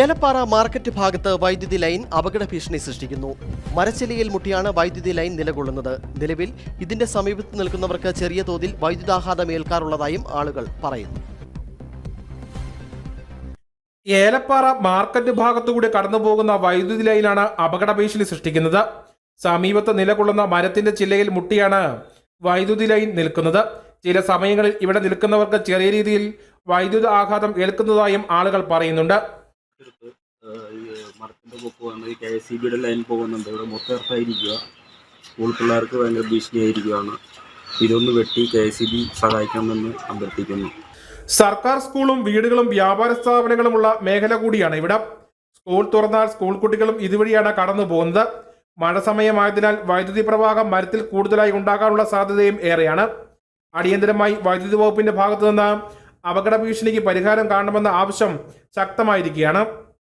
Elappara market ഭാഗത്ത് വൈദ്യുതി line അപകട ഭീഷണി സൃഷ്ടിക്കുന്നു. മരച്ചെലിയിൽ മുട്ടിയാണ് വൈദ്യുതി ലൈൻ നിലകൊള്ളുന്നത്. നിലവിൽ ഇതിന്റെ സമീപത്ത് നിൽക്കുന്നവർക്ക് ചെറിയ തോതിൽ വൈദ്യുതാഘാതം ഏൽക്കാറുള്ളതായും ആളുകൾ പറയുന്നു. ഏലപ്പാറ മാർക്കറ്റ് ഭാഗത്തുകൂടി കടന്നുപോകുന്ന വൈദ്യുതി ലൈനാണ് അപകട ഭീഷണി സൃഷ്ടിക്കുന്നത്. സമീപത്ത് നിലകൊള്ളുന്ന മരത്തിന്റെ ചില്ലയിൽ മുട്ടിയാണ് വൈദ്യുതി ലൈൻ നിൽക്കുന്നത്. ചില സമയങ്ങളിൽ ഇവിടെ നിൽക്കുന്നവർക്ക് ചെറിയ രീതിയിൽ വൈദ്യുത ആഘാതം ഏൽക്കുന്നതായും ആളുകൾ പറയുന്നുണ്ട്. മരത്തിന്റെ പൊക്ക് വന്ന് കെ എസ് സി ബിയുടെ ലൈൻ പോകുന്നുണ്ട്. ഇവിടെ മൊത്തം എർത്തായിരിക്കുക സ്കൂൾ പിള്ളേർക്ക് ഭയങ്കര ഭീഷണിയായിരിക്കുകയാണ്. ഇതൊന്ന് വെട്ടി കെ എസ് സി ബി സഹായിക്കണമെന്ന് അഭ്യർത്ഥിക്കുന്നു. സർക്കാർ സ്കൂളും വീടുകളും വ്യാപാര സ്ഥാപനങ്ങളുമുള്ള മേഖല കൂടിയാണ് ഇവിടെ. സ്കൂൾ തുറന്നാൽ സ്കൂൾ കുട്ടികളും ഇതുവഴിയാണ് കടന്നു പോകുന്നത്. മഴ സമയമായതിനാൽ വൈദ്യുതി പ്രവാഹം മരത്തിൽ കൂടുതലായി ഉണ്ടാകാനുള്ള സാധ്യതയും ഏറെയാണ്. അടിയന്തരമായി വൈദ്യുതി വകുപ്പിന്റെ ഭാഗത്തു നിന്ന് അപകട ഭീഷണിക്ക് പരിഹാരം കാണണമെന്ന ആവശ്യം ശക്തമായിരിക്കുകയാണ്.